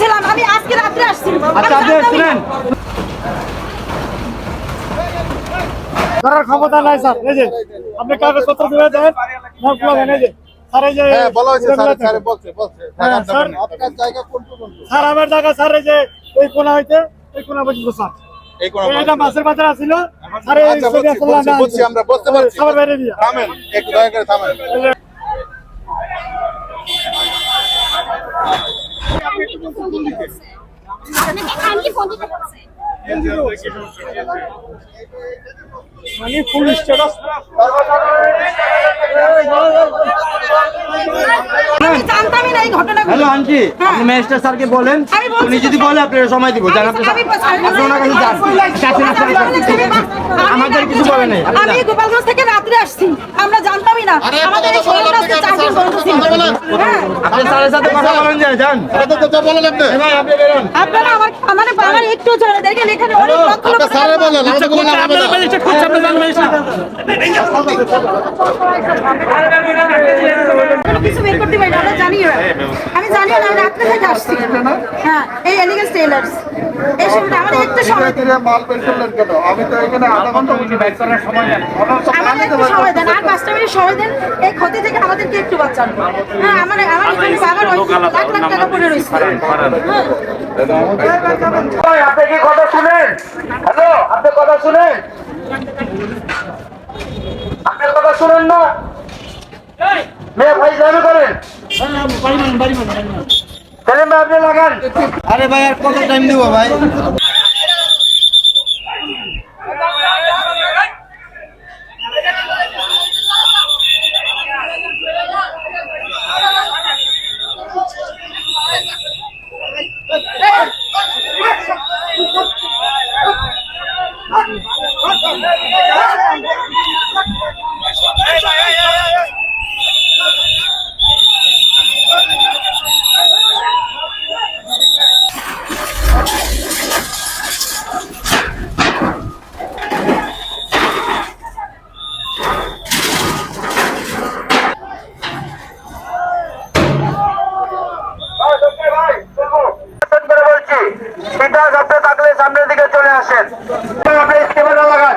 ছিলাম। আমি আজকে রাত্রে আসছি। আচ্ছা ক্ষমতা নাই স্যার। এই যে আপনি কাগজপত্র দিয়ে দেন। না এই যে। স্যার এই যে হ্যাঁ বলা হয়েছে স্যার স্যার বলছে বলছে। হ্যাঁ, স্যার। আপনার জায়গা কোন পর্যন্ত স্যার আমার জায়গা স্যার এই যে এই কোনা হইতে এই কোনা পর্যন্ত স্যার। এই কোন এটা মাছের বাজার এই আচ্ছা আমি বলছি আমরা বুঝতে পারছি। থামেন একটু দয়া করে থামেন। মানে ফুল স্ট্যাটাস আমি জানতামই না এই ঘটনাগুলো হ্যালো আন্টি হ্যাঁ। আপনি ম্যাজিস্ট্রেট স্যারকে বলেন আমি উনি যদি বলে আপনার সময় দিব জান আপনি ওনার কাছে যান আমাদের কিছু বলে নেই আমি গোপালগঞ্জ থেকে রাত্রে আসছি আমরা জানতামই না আমাদের এই শহরটা চার দিন বন্ধ ছিল হ্যাঁ আপনি স্যারের সাথে কথা বলেন যে যান বলেন আপনি এ ভাই আপনি বেরোন আপনারা আমার আমার আমার একটু জানে দেখেন এখানে অনেক লক্ষ লক্ষ স্যারে বলেন আমাদের কোনো লাভ হবে না। কোনো কিছু বের করতে পারি না আমরা জানি আমি জানি না রাত্রে আসছি। হ্যাঁ এই এলিগেন্স টেলার্স এই সময়টা আমার একটু সময় মাল বের করলেন কেন? আমি তো এখানে আধা ঘণ্টা বাইক করার সময় নেন? আমাদের একটু সময় দেন আর পাঁচটা মিনিট সময় দেন এই ক্ষতি থেকে আমাদেরকে একটু বাঁচান। হ্যাঁ আমার আমার এখানে বাবার ওই লাখ লাখ টাকা পড়ে রয়েছে। হ্যাঁ। আপনি কি কথা শুনেন? হ্যালো আপনি কথা শুনেন? আপনি কথা শুনেন না? মেয়ে ভাই জানি করেন সেলিম ভাই আপনি লাগান আরে ভাই আর কত টাইম দিব ভাই আপনি থাকলে সামনের দিকে চলে আসেন আপনি ক্যামেরা লাগান